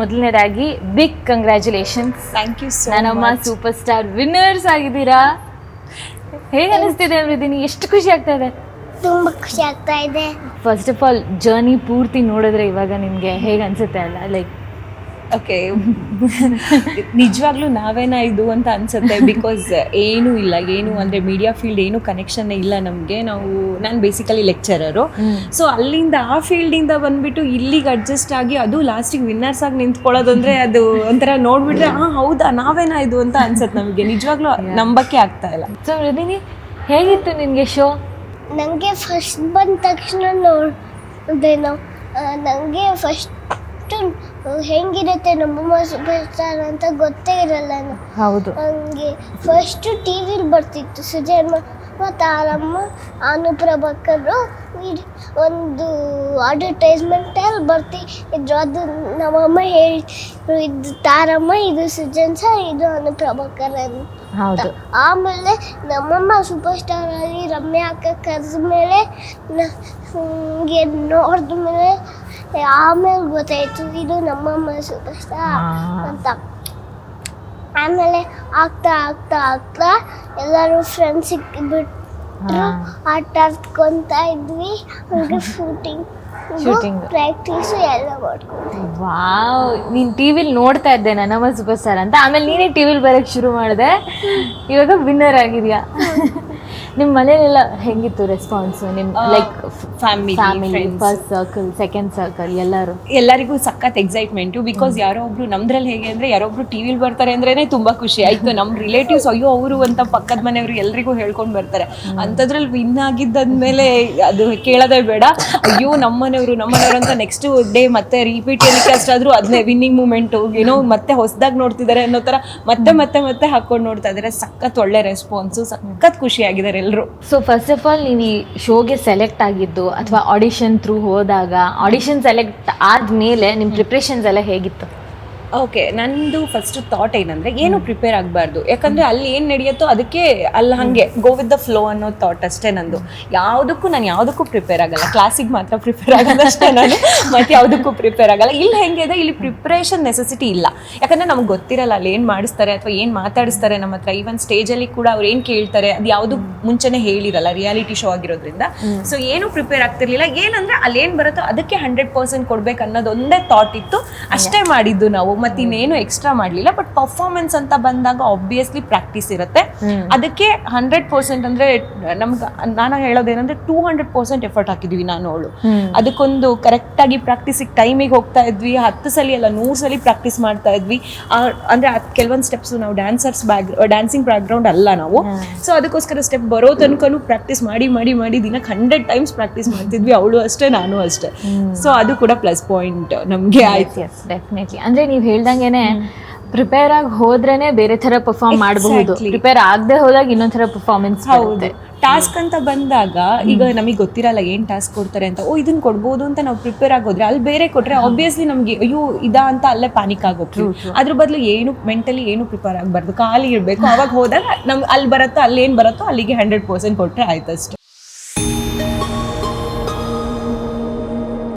ಮೊದಲನೇದಾಗಿ big congratulations thank you so ನಾನಮ್ಮ super star winners ಆಗಿದ್ದೀರಾ? ಹೇಗೆ ಅನಿಸ್ತಿದೆ ಅಮೃದಿನಿ? ಎಷ್ಟು ಖುಷಿ ಆಗ್ತಾ ಇದೆ? ತುಂಬ ಖುಷಿ ಆಗ್ತಾ ಇದೆ. ಫಸ್ಟ್ ಆಫ್ ಆಲ್ ಜರ್ನಿ ಪೂರ್ತಿ ನೋಡಿದ್ರೆ ಇವಾಗ ನಿಮಗೆ ಹೇಗೆ ಅನಿಸುತ್ತೆ ಅಲ್ಲ? ಲೈಕ್ ಓಕೆ ನಿಜವಾಗ್ಲೂ ನಾವೇನಾ ಇದು ಅಂತ ಅನ್ಸುತ್ತೆ? ಬಿಕಾಸ್ ಏನು ಇಲ್ಲ ಏನು ಅಂದರೆ ಮೀಡಿಯಾ ಫೀಲ್ಡ್ ಏನು ಕನೆಕ್ಷನ್ ಇಲ್ಲ ನಮಗೆ. ನಾವು ನಾನು ಬೇಸಿಕಲಿ ಲೆಕ್ಚರರು ಸೊ ಅಲ್ಲಿಂದ ಆ ಫೀಲ್ಡಿಂದ ಬಂದ್ಬಿಟ್ಟು ಇಲ್ಲಿಗೆ ಅಡ್ಜಸ್ಟ್ ಆಗಿ ಅದು ಲಾಸ್ಟಿಗೆ ವಿನ್ನರ್ಸ್ ಆಗಿ ನಿಂತ್ಕೊಳ್ಳೋದಂದ್ರೆ ಅದು ಒಂಥರ ನೋಡ್ಬಿಟ್ರೆ ಹಾಂ ಹೌದಾ ನಾವೇನಾ ಇದು ಅಂತ ಅನ್ಸುತ್ತೆ ನಮಗೆ. ನಿಜವಾಗ್ಲೂ ನಂಬಕ್ಕೆ ಆಗ್ತಾ ಇಲ್ಲ. ಸೊ ರದಿನಿ ಹೇಗಿತ್ತು ನಿನಗೆ ಶೋ ನನಗೆ ಫಸ್ಟ್ ಬಂದ ತಕ್ಷಣ ನೋಡಿದೇನೋ ನನಗೆ ಫಸ್ಟು ಹೆಂಗಿರುತ್ತೆ ನಮ್ಮಮ್ಮ ಸೂಪರ್ ಸ್ಟಾರ್ ಅಂತ ಗೊತ್ತೇ ಇರಲ್ಲ ನಾನು ಹೌದು. ಹಂಗೆ ಫಸ್ಟು ಟಿ ವಿಲಿ ಬರ್ತಿತ್ತು ಸುಜಯಮ್ಮ ಮತ್ತು ಆರಮ್ಮ ಅನುಪ್ರಭಕರು ಅಡ್ವರ್ಟೈಸ್ಮೆಂಟ್ ಒಂದು ಅಡ್ವರ್ಟೈಸ್ಮೆಂಟಲ್ಲಿ ಬರ್ತಿದ್ರು. ಅದು ನಮ್ಮಮ್ಮ ಹೇಳಿ ಇದು ತಾರಮ್ಮ ಇದು ಸುಜನ್ ಸರ್ ಇದು ಅನುಪ್ರಭಕರ್ ಅಂತ. ಹೌದು. ಆಮೇಲೆ ನಮ್ಮಮ್ಮ ಸೂಪರ್ ಸ್ಟಾರ್ ಆಗಿ ರಮ್ಯಾ ಅಕ್ಕ ಕರೆದ ಮೇಲೆ ಹಂಗೆ ನೋಡಿದ ಮೇಲೆ ಆಮೇಲೆ ಗೊತ್ತಾಯ್ತು ಇದು ನಮ್ಮಮ್ಮ ಸೂಪರ್ ಸ್ಟಾರ್ ಅಂತ. ಆಮೇಲೆ ಆಗ್ತಾ ಆಗ್ತಾ ಆಗ್ತಾ ಎಲ್ಲರೂ ಫ್ರೆಂಡ್ಸ್ ಹಾ. ಆಟ ಆಡ್ಕೊಂತ ಇದ್ವಿ. ಹಂಗೆ ಶೂಟಿಂಗ್ ಶೂಟಿಂಗ್ ಪ್ರಾಕ್ಟೀಸು ಎಲ್ಲ ಮಾಡ್ಕೊಂಡು ವಾವ್ ನೀನ್ ಟಿವಿಲಿ ನೋಡ್ತಾ ಇದ್ದೆ ನನ್ನಮ್ಮ ಸೂಪರ್ ಸ್ಟಾರ್ ಅಂತ. ಆಮೇಲೆ ನೀನೇ ಟಿವಿಲಿ ಬರಕ್ ಶುರು ಮಾಡಿದೆ. ಇವಾಗ ವಿನ್ನರ್ ಆಗಿದ್ಯಾ? ನಿಮ್ಮ ಮನೇಲೆಲ್ಲ ಹೆಂಗಿತ್ತು ರೆಸ್ಪಾನ್ಸ್ ನಿಮ್ like family family. First circle second circle ಎಲ್ಲರೂ? ಎಲ್ಲರಿಗೂ ಸಖತ್ ಎಕ್ಸೈಟ್ಮೆಂಟು ಬಿಕಾಸ್ ಯಾರೋ ಒಬ್ರು ನಮ್ದ್ರಲ್ಲಿ ಹೇಗೆ ಅಂದ್ರೆ ಯಾರೋ ಒಬ್ರು ಟಿವಿಲಿ ಬರ್ತಾರೆ ಅಂದ್ರೇನೆ ತುಂಬಾ ಖುಷಿ. ಆಯ್ತು ನಮ್ ರಿಲೇಟಿವ್ಸ್ ಅಯ್ಯೋ ಅವರು ಅಂತ ಪಕ್ಕದ ಮನೆಯವರು ಎಲ್ರಿಗೂ ಹೇಳ್ಕೊಂಡ್ ಬರ್ತಾರೆ. ಅಂಥದ್ರಲ್ಲಿ ವಿನ್ ಆಗಿದ್ದಾದ್ಮೇಲೆ ಅದು ಕೇಳೋದೇ ಬೇಡ. ಅಯ್ಯೋ ನಮ್ಮ ಮನೆಯವರು ಅಂತ ನೆಕ್ಸ್ಟ್ ಡೇ ಮತ್ತೆ ರಿಪೀಟ್ ಟೆಲಿಕಾಸ್ಟ್ ಆದ್ರೂ ಅದನ್ನೇ ವಿನ್ನಿಂಗ್ ಮೂಮೆಂಟ್ ಏನೋ ಮತ್ತೆ ಹೊಸದಾಗಿ ನೋಡ್ತಿದ್ದಾರೆ ಅನ್ನೋ ತರ ಮತ್ತೆ ಮತ್ತೆ ಮತ್ತೆ ಹಾಕೊಂಡು ನೋಡ್ತಾ ಇದಾರೆ. ಸಖತ್ ಒಳ್ಳೆ ರೆಸ್ಪಾನ್ಸ್ ಸಖತ್ ಖುಷಿ ಆಗಿದ್ದಾರೆ ಎಲ್ಲರೂ ಸೊ ಫಸ್ಟ್ ಆಫ್ ಆಲ್ ನೀವು ಈ ಶೋಗೆ ಸೆಲೆಕ್ಟ್ ಆಗಿದ್ದು ಅಥವಾ ಆಡಿಷನ್ ಥ್ರೂ ಹೋದಾಗ ಆಡಿಷನ್ ಸೆಲೆಕ್ಟ್ ಆದ್ಮೇಲೆ ನಿಮ್ಮ ಪ್ರಿಪ್ರೇಷನ್ಸ್ ಎಲ್ಲ ಹೇಗಿತ್ತು? ಓಕೆ ನಂದು ಫಸ್ಟ್ ಥಾಟ್ ಏನಂದ್ರೆ ಏನು ಪ್ರಿಪೇರ್ ಆಗಬಾರ್ದು? ಯಾಕಂದ್ರೆ ಅಲ್ಲಿ ಏನು ನಡೆಯುತ್ತೋ ಅದಕ್ಕೆ ಅಲ್ಲಿ ಹಂಗೆ ಗೋ ವಿತ್ ದ ಫ್ಲೋ ಅನ್ನೋ ಥಾಟ್ ಅಷ್ಟೇ ನಂದು. ಯಾವುದಕ್ಕೂ ನಾನು ಯಾವುದಕ್ಕೂ ಪ್ರಿಪೇರ್ ಆಗಲ್ಲ. ಕ್ಲಾಸಿಗೆ ಮಾತ್ರ ಪ್ರಿಪೇರ್ ಆಗಲ್ಲ ಅಷ್ಟೇ ನಾನು. ಮತ್ತೆ ಯಾವುದಕ್ಕೂ ಪ್ರಿಪೇರ್ ಆಗಲ್ಲ. ಇಲ್ಲಿ ಹೆಂಗಿದೆ ಇಲ್ಲಿ ಪ್ರಿಪ್ರೇಷನ್ ನೆಸೆಸಿಟಿ ಇಲ್ಲ. ಯಾಕಂದ್ರೆ ನಮ್ಗೆ ಗೊತ್ತಿರಲ್ಲ ಅಲ್ಲಿ ಏನು ಮಾಡಿಸ್ತಾರೆ ಅಥವಾ ಏನು ಮಾತಾಡಿಸ್ತಾರೆ ನಮ್ಮ ಹತ್ರ. ಈವನ್ ಸ್ಟೇಜಲ್ಲಿ ಕೂಡ ಅವ್ರು ಏನು ಕೇಳ್ತಾರೆ ಅದು ಯಾವುದು ಮುಂಚೆನೆ ಹೇಳಿರಲ್ಲ ರಿಯಾಲಿಟಿ ಶೋ ಆಗಿರೋದ್ರಿಂದ. ಸೊ ಏನು ಪ್ರಿಪೇರ್ ಆಗ್ತಿರ್ಲಿಲ್ಲ. ಏನಂದ್ರೆ ಅಲ್ಲಿ ಏನು ಬರುತ್ತೋ ಅದಕ್ಕೆ ಹಂಡ್ರೆಡ್ ಪರ್ಸೆಂಟ್ ಕೊಡ್ಬೇಕು ಅನ್ನೋದು ಒಂದೇ ಥಾಟ್ ಇತ್ತು. ಅಷ್ಟೇ ಮಾಡಿದ್ದು ನಾವು. ಮತ್ತೆ ಇನ್ನೇನು ಎಕ್ಸ್ಟ್ರಾ ಮಾಡಲಿಲ್ಲ ಬಟ್ ಪರ್ಫಾರ್ಮೆನ್ಸ್ ಅಂತ ಬಂದಾಗ ಆಬ್ವಿಯಸ್ಲಿ ಪ್ರಾಕ್ಟೀಸ್ ಇರುತ್ತೆ. ಅದಕ್ಕೆ ಹಂಡ್ರೆಡ್ ಪರ್ಸೆಂಟ್ ಅಂದ್ರೆ ನಮ್ಗೆ ನಾನು ಹೇಳೋದೇನಂದ್ರೆ ಟೂ ಹಂಡ್ರೆಡ್ ಪರ್ಸೆಂಟ್ ಎಫರ್ಟ್ ಹಾಕಿದ್ವಿ ನಾನು ಅವಳು. ಅದಕ್ಕೊಂದು ಕರೆಕ್ಟಾಗಿ ಪ್ರಾಕ್ಟೀಸಿಗೆ ಟೈಮಿಗೆ ಹೋಗ್ತಾ ಇದ್ವಿ ಹತ್ತು ಸಲ ಅಲ್ಲ ನೂರು ಸಲ ಪ್ರಾಕ್ಟೀಸ್ ಮಾಡ್ತಾ ಇದ್ವಿ. ಅಂದ್ರೆ ಅದು ಕೆಲವೊಂದು ಸ್ಟೆಪ್ಸ್ ನಾವು ಡ್ಯಾನ್ಸರ್ಸ್ ಬ್ಯಾಕ್ ಡ್ಯಾನ್ಸಿಂಗ್ ಬ್ಯಾಕ್ಗ್ರೌಂಡ್ ಅಲ್ಲ ನಾವು. ಸೊ ಅದಕ್ಕೋಸ್ಕರ ಸ್ಟೆಪ್ ಬರೋ ತನಕನೂ ಪ್ರಾಕ್ಟೀಸ್ ಮಾಡಿ ಮಾಡಿ ಮಾಡಿ ದಿನಕ್ಕೆ ಹಂಡ್ರೆಡ್ ಟೈಮ್ಸ್ ಪ್ರಾಕ್ಟೀಸ್ ಮಾಡ್ತಿದ್ವಿ ಅವಳು ಅಷ್ಟೇ ನಾನು ಅಷ್ಟೇ. ಸೊ ಅದು ಕೂಡ ಪ್ಲಸ್ ಪಾಯಿಂಟ್ ನಮಗೆ ಆಯ್ತು. ಡೆಫಿನೆಟ್ಲಿ ಅಂದ್ರೆ ನೀವು ಹೇಳ್ದಂಗೆನೆ ಪ್ರಿಪೇರ್ ಆಗಿ ಹೋದ್ರೇನೆ ಬೇರೆ ತರ ಪರ್ಫಾರ್ಮ್ ಮಾಡಬಹುದು. Exactly. ಪ್ರಿಪೇರ್ ಆಗದೆ ಹೋದಾಗ ಇನ್ನೊಂದ್ ತರ ಪರ್ಫಾರ್ಮೆನ್ಸ್ ಹೌದು. ಟಾಸ್ಕ್ ಅಂತ ಬಂದಾಗ ಈಗ ನಮಗೆ ಗೊತ್ತಿರಲ್ಲ ಏನ್ ಟಾಸ್ಕ್ ಕೊಡ್ತಾರೆ ಅಂತ. ಓ ಇದನ್ನ ಕೊಡ್ಬೋದು ಅಂತ ನಾವು ಪ್ರಿಪೇರ್ ಆಗೋದ್ರೆ ಅಲ್ಲಿ ಬೇರೆ ಕೊಟ್ರೆ ಆಬ್ವಿಯಸ್ಲಿ ನಮ್ಗೆ ಅಯ್ಯೋ ಇದಾ ಅಂತ ಅಲ್ಲೇ ಪಾನಿಕ್ ಆಗೋದು ಅದ್ರ ಬದಲು ಏನು ಮೆಂಟಲಿ ಏನು ಪ್ರಿಪೇರ್ ಆಗಬಾರ್ದು? ಖಾಲಿ ಇರಬೇಕು. ಅವಾಗ ಹೋದಾಗ ನಮ್ಗೆ ಅಲ್ಲಿ ಬರುತ್ತೋ ಅಲ್ಲಿ ಏನು ಬರುತ್ತೋ ಅಲ್ಲಿಗೆ ಹಂಡ್ರೆಡ್ ಪರ್ಸೆಂಟ್ ಕೊಟ್ರೆ ಆಯ್ತು ಅಷ್ಟೇ